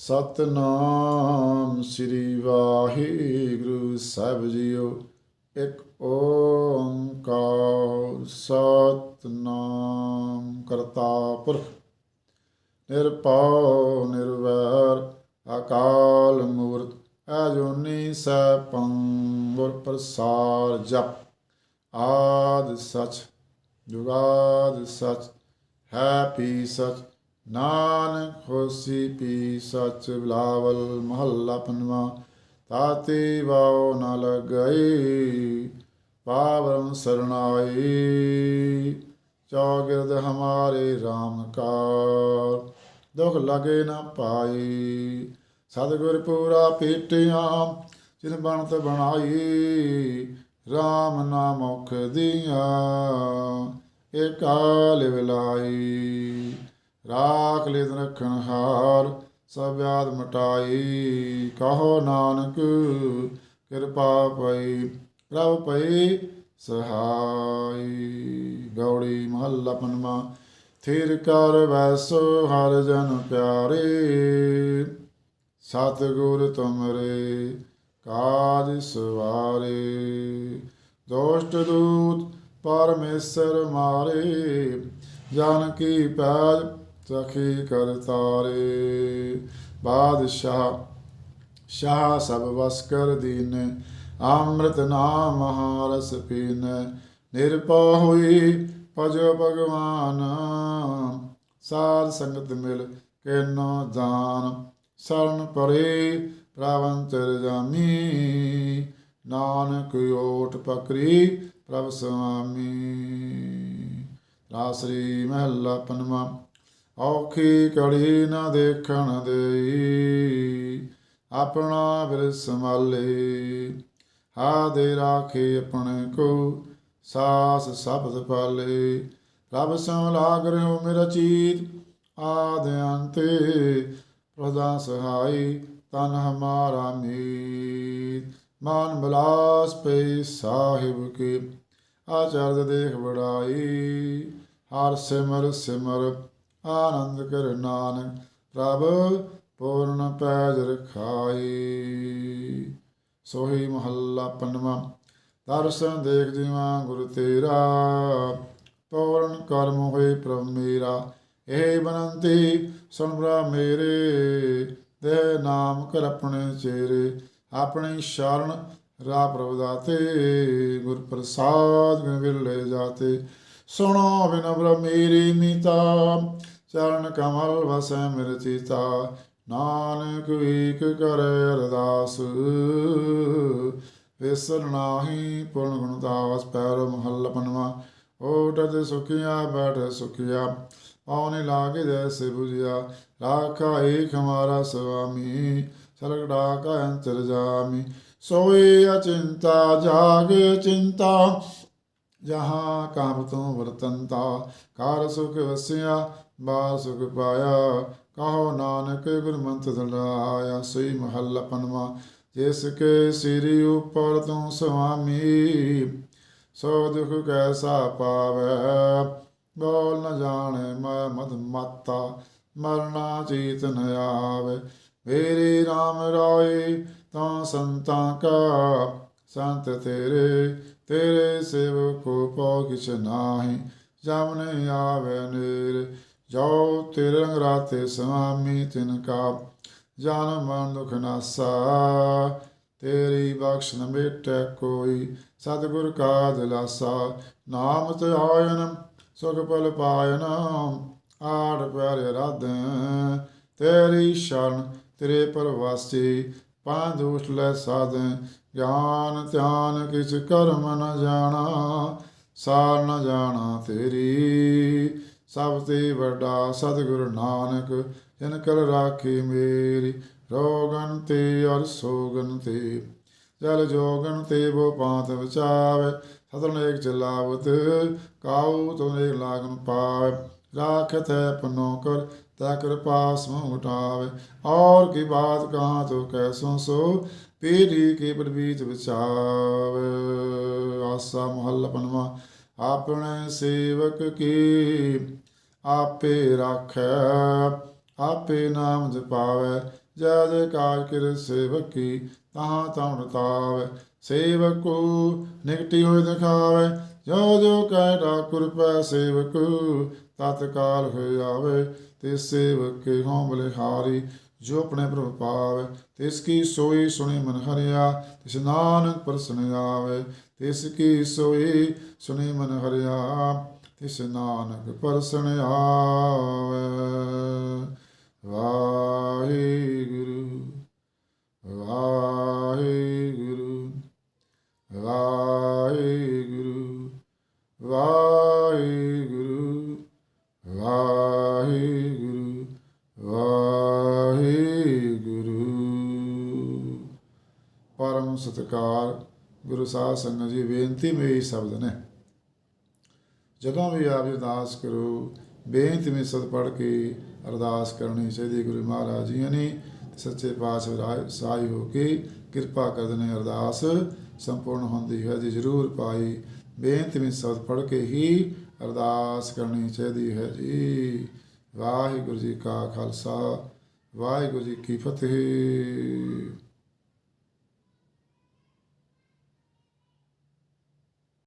ਸਤਨਾਮ ਸ੍ਰੀ ਵਾਹਿਗੁਰੂ ਸਾਹਿਬ ਜੀਓ। ਇੱਕ ਓੰਕਾਰ ਸਤਨਾਮ ਕਰਤਾ ਪੁਰਖ। ਨਿਰਭਉ, ਨਿਰਵੈਰ, ਅਕਾਲ ਮੂਰਤ ਅਜੂਨੀ ਸੈਭੰ ਗੁਰ ਪ੍ਰਸਾਰ ਜਪ। ਆਦ ਸਚ, ਜੁਗਾਦ ਸਚ ਹੈਪੀ ਸਚ ਨਾਨਕ ਹੋਸੀ ਪੀ ਸਚ ਬਿਲਾਵਲ ਮਹੱਲਾ ਪੰਜਵਾਂ ਤਾਤੀ ਵਾਉ ਨ ਲਗਈ ਪਾਵਰਮ ਸਰਣਾਈ। ਚੌਗਿਰਦ ਹਮਾਰੇ RAM ਕਾਰ ਦੁਖ ਲਗੇ ਨਾ ਪਾਈ। ਸਤਿਗੁਰ ਪੂਰਾ ਪੀਟਿਆ, ਜਿਨ ਬਣਤ ਬਣਾਈ RAM ਨਾਮ ਮੁਖ ਦੀਆਂ ਕਾਲ ਵਿਲਾਈ ਰਾਖ ਲੈ ਰਖਣ ਹਾਰ, ਸਭ ਆਦ ਮਟਾਈ। ਕਹੋ ਨਾਨਕ, ਕਿਰਪਾ ਪਈ, ਪ੍ਰਭ ਪਈ, ਸਹਾਈ। ਗੌੜੀ ਮਹੱਲਾ ਪੰਜਵਾਂ ਥਿਰ ਕਰ ਵੈਸੋ ਹਰ ਜਨ ਪਿਆਰੇ। ਸਤਿਗੁਰ ਤੁਮਰੇ, ਕਾਜ ਸਵਾਰੇ। ਦੋਸ਼ਟ ਦੂਤ ਪਰਮੇਸ਼ਰ ਮਾਰੇ, ਜਨ ਕੀ ਪੈਜ ਸਖੀ ਕਰਤਾਰੇ ਬਾਦਸ਼ਾਹ, ਸ਼ਾਹ ਸਭ ਵਸ ਕਰ ਦੀਨ, ਅੰਮ੍ਰਿਤ ਨਾਮ ਮਹਾਰਸ ਪੀਨ। ਨਿਰਭਉ ਹੋਈ ਭਜੋ ਭਗਵਾਨ, ਸਾਧ ਸੰਗਤ ਮਿਲ ਕੇਨੋ ਦਾਨ ਸ਼ਰਨ ਪਰੇ ਪ੍ਰਵੰਤਰ ਜਾਮੀ, ਨਾਨਕ ਓਟ ਪਕਰੀ ਪ੍ਰਭ ਸੁਆਮੀ ਰਾਸਰੀ ਮਹਿਲਾ ਪਨਵਾ ਔਖੀ ਕੜੀ ਨਾ ਦੇਖਣ ਦੇਈ, ਆਪਣਾ ਬਿਰ ਸੰਭਾਲੇ ਹਾ ਦੇ ਰਾਖੇ ਆਪਣੇ ਕੋ ਸਾਸ ਸਬਦ ਪਾਲੇ। ਪ੍ਰਭ ਸਮ ਲਾਗ ਰਿਓ ਮੇਰਾ ਚੀਤ, ਆਦ ਅੰਤੇ ਪ੍ਰਦਾ ਸਹਾਈ, ਤਨ ਹਮਾਰਾ ਮੀਤ। ਮਾਨ ਬਲਾਸ ਪੇ ਸਾਹਿਬ ਕੇ ਆਚਰਜ ਦੇਖ ਬੜਾਈ ਹਰ ਸਿਮਰ ਸਿਮਰ ਆਨੰਦ ਕਰ ਨਾਨਕ, ਪ੍ਰਭ ਪੂਰਨ ਪੈਜ ਰਖਾਈ। ਸੋਹੀ ਮਹੱਲਾ ਪੰਜਵਾਂ, ਦਰਸ਼ਨ ਦੇਖ ਜੀਵਾਂ ਗੁਰ ਤੇਰਾ। ਪੂਰਨ ਕਰਮ ਹੋਏ ਪ੍ਰਭ ਮੇਰਾ, ਇਹ ਬਨੰਤੀ ਸੁਣ ਬਰਾ ਮੇਰੇ। ਦੇ ਨਾਮ ਕਰ ਆਪਣੇ ਚੇਰੇ, ਆਪਣੀ ਸ਼ਰਨ ਰਾ ਪ੍ਰਭ ਦਾਤੇ। ਗੁਰ ਪ੍ਰਸਾਦ ਗੁਣ ਵਿਰਲੇ ਜਾਤੇ ਸੁਣੋ ਬਿਨਬਰ ਮੇਰੀ ਮੀਤਾ ਚਰਨ ਕਮਲ ਵਸੈ ਮਿਰ ਨਾਨਕ ਏਕ ਕਰੇ ਅਰਦਾਸ। ਵਿਸਰ ਨਾਹੀ ਪੂਰਨ ਗੁਣ ਦਾਸ, ਪੈਰ ਮਹੱਲ ਪਨਵਾ ਓਟਤ ਸੁਖਿਆ, ਬੈਠ ਸੁਖਿਆ। ਆਉਨੇ ਲਾਗੇ ਜੈਸੇ 부ਜਿਆ, ਰਾਖਾ ਏਕ ਹਮਾਰਾ ਸੁਆਮੀ ਸਰਗ ਡਾਕਾ ਅੰਤਰ ਜਾਮੀ। ਸੋਏ ਅਚਿੰਤਾ, ਜਾਗ ਚਿੰਤਾ ਜਹਾਂ ਕਾਮ ਤੋਂ ਵਰਤੰਤਾ ਕਾਰ ਸੁਖ ਵਸਿਆ ਬਾਰ ਸੁਖ ਪਾਇਆ। ਕਹੋ ਨਾਨਕ ਗੁਰਮੰਤ ਦਲਾਇਆ ਸਈ ਮਹੱਲਾ ਪੰਜਵਾ ਜਿਸ ਕੇ ਸਿਰ ਉਪਰ ਤੂੰ ਸੁਆਮੀ ਸੋ ਦੁਖ ਕੈਸਾ ਪਾਵੈ? ਬੋਲ ਨ ਜਾਣੇ ਮੈਂ ਮਦ ਮਾਤਾ, ਮਰਨਾ ਚੀਤ ਨ ਆਵੇ। ਮੇਰੀ RAM ਰਾਏ ਤਾਂ ਸੰਤਾਂ ਕਾ ਸੰਤ ਤੇਰੇ ਤੇਰੇ ਸੇਵਕੋ ਪਉ ਕਿਛ ਨਾਹੀ, ਜਮਨ ਆਵੇ ਨੇਰ। ਜੋ ਤੇਰੇ ਰੰਗ ਰਾਤੇ ਸੁਆਮੀ ਤਿਨ ਕਾ, ਜਨ ਮਨ ਦੁਖ ਨਾਸਾ। ਤੇਰੀ ਬਖਸ਼ ਨ ਮੇਟੈ ਕੋਈ, ਸਤਿਗੁਰ ਕਾ ਦਿਲਾਸਾ ਨਾਮ ਤੇ ਆਇਨ, ਸੁਖ ਪਲ ਪਾਇਨ, ਆੜ ਪਿਆਰੇ ਰਾਧੇ। ਤੇਰੀ ਸ਼ਰਨ, ਤੇਰੇ ਪਰਵਾਸੀ ਪਾਂ ਦੂਤ ਲੈ ਸਾਧੇ, ਗਿਆਨ ਧਿਆਨ ਕਿਛ ਕਰਮ ਨ ਜਾਣਾ, ਸਾਰ ਨ ਜਾਣਾ ਤੇਰੀ। ਸਭ ਤੇ ਵੱਡਾ ਸਤਿਗੁਰ ਨਾਨਕ, ਜਿਨ ਕਰ ਰਾਖੀ ਮੇਰੀ, ਰੋਗਨ ਤੇ ਅਰ ਸੋਗਨ ਤੇ। ਜਲ ਜੋਗਨ ਤੇ ਬੋ ਪਾਤ ਬਚਾਵੇ ਸਤਨ ਏਕ ਚਲਾਵਤ ਕਾਉ ਤੁਮ ਲਾਗਨ ਪਾਵੇ। ਰਾਖਤ ਹੈ ਪਨੋ ਕਰ, ਤਾ ਕਿਰਪਾ ਸੋ ਉਠਾਵੇ ਔਰ ਕੀ ਬਾਤ ਕਹਾਂ ਤੋ ਕੈਸੋ ਸੋ, ਪੀਰੀ ਕੀ ਪ੍ਰਵੀਤ ਵਿਚਾਵੇ ਆਸਾ ਮਹੱਲ ਪਨਵਾ ਆਪਣੇ ਸੇਵਕ ਕੀ ਆਪੇ ਰਾਖੈ, ਆਪੇ ਨਾਮ ਜਪਾਵੈ। ਜੈ ਜੈ ਕਾਜ ਕਿਰ ਸੇਵਕੀ, ਤਹਾਂ ਤਉ ਰਤਾਵੈ ਸੇਵਕੋ ਨਿਕਟੀ ਹੋਇ ਦਿਖਾਵੇ। ਜੋ ਜੋ ਕਹਿ ਠਾਕੁਰ ਪੈ ਸੇਵਕ, ਤਤਕਾਲ ਹੋਇ ਆਵੇ, ਤੇ ਸੇਵਕ ਕੇ ਹੋਂ ਬਲਿਹਾਰੀ ਜੋ ਆਪਣੇ ਪ੍ਰਭ ਪਾਵੈ। ਤਿਸ ਕੀ ਸੋਈ ਸੁਣੀ ਮਨ ਹਰਿਆ, ਤਿਸ ਨਾਨਕ ਪ੍ਰਸਨ ਆਵੇ। ਤਿਸ ਕੀ ਸੋਈ ਸੁਣੀ ਮਨ ਹਰਿਆ, ਤਿਸ ਨਾਨਕ ਪ੍ਰਸਨ ਆਵੇ। ਵਾਹਿਗੁਰੂ ਵਾਹਿਗੁਰੂ ਵਾਹਿਗੁਰੂ ਵਾਹਿਗੁਰੂ ਵਾਹਿਗੁਰੂ ਵਾਹਿਗੁਰੂ ਪਰਮ ਸਤਿਕਾਰ ਗੁਰੂ ਸਾਹਿਬ ਸੰਗਤ ਜੀ, ਬੇਨਤੀ ਮੇਰੀ ਸ਼ਬਦ ਨੇ। ਜਦੋਂ ਵੀ ਆਪ ਅਰਦਾਸ ਕਰੋ, ਬੇਨਤੀ ਵਿੱਚ ਸਦ ਪੜ ਕੇ ਅਰਦਾਸ ਕਰਨੀ ਚਾਹੀਦੀ ਗੁਰੂ ਮਹਾਰਾਜ ਜੀ ਨੇ ਸੱਚੇ ਪਾਤਸ਼ਾਹ ਰਾਏ ਸਾਈ ਹੋ ਕੇ ਕਿਰਪਾ ਕਰਦੇ ਨੇ ਅਰਦਾਸ ਸੰਪੂਰਨ ਹੁੰਦੀ ਹੈ ਜੀ, ਜ਼ਰੂਰ ਪਾਈ ਬੇਨਤੀ ਵਿੱਚ ਸਤ ਪੜ ਕੇ ਹੀ ਅਰਦਾਸ ਕਰਨੀ ਚਾਹੀਦੀ ਹੈ ਜੀ। ਵਾਹਿਗੁਰੂ ਜੀ ਕਾ ਖਾਲਸਾ, ਵਾਹਿਗੁਰੂ ਜੀ ਕੀ ਫਤਿਹ।